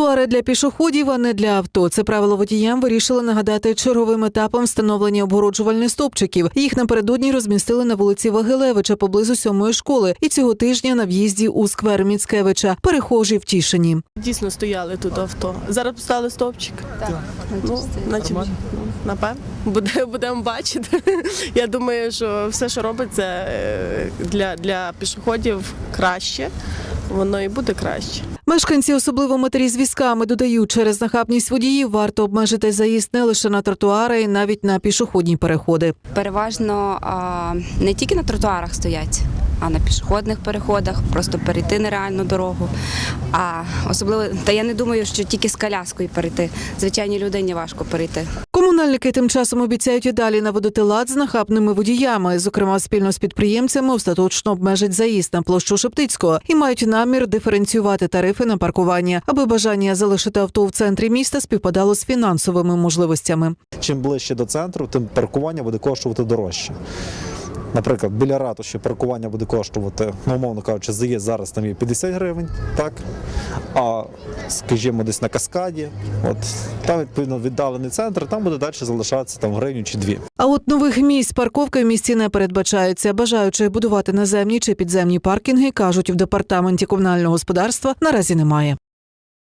Тротуари для пішоходів, а не для авто. Це правило водіям вирішили нагадати черговим етапом встановлення обгороджувальних стовпчиків. Їх напередодні розмістили на вулиці Вагилевича поблизу сьомої школи. І цього тижня на в'їзді у сквер Міцкевича. Перехожі втішені. Дійсно стояли тут авто. Зараз поставили стовпчик. Так, Ну, значить, ну, напевно, буде, будемо бачити. Я думаю, що все, що робиться е, для, для пішоходів краще, воно і буде краще. Мешканці, особливо матері з візками, додають, через нахабність водіїв варто обмежити заїзд не лише на тротуари, і навіть на пішохідні переходи. переважно а, не тільки на тротуарах стоять, а на пішохідних переходах, просто перейти нереальну дорогу. А особливо, та я не думаю, що тільки з коляскою перейти. Звичайній людині важко перейти. Комунальники тим часом обіцяють і далі наводити лад з нахабними водіями. Зокрема, спільно з підприємцями остаточно обмежать заїзд на площу Шептицького і мають намір диференціювати тарифи на паркування, аби бажання залишити авто в центрі міста співпадало з фінансовими можливостями. Чим ближче до центру, тим паркування буде коштувати дорожче. Наприклад, біля ратуші паркування буде коштувати, ну, умовно кажучи, заїзд зараз там є 50 гривень, так? А скажімо, десь на каскаді, от там відповідно віддалений центр, там буде далі залишатися там гривню чи дві. А от нових місць парковки в місті не передбачається. Бажаючих будувати наземні чи підземні паркінги, кажуть в департаменті комунального господарства, наразі немає.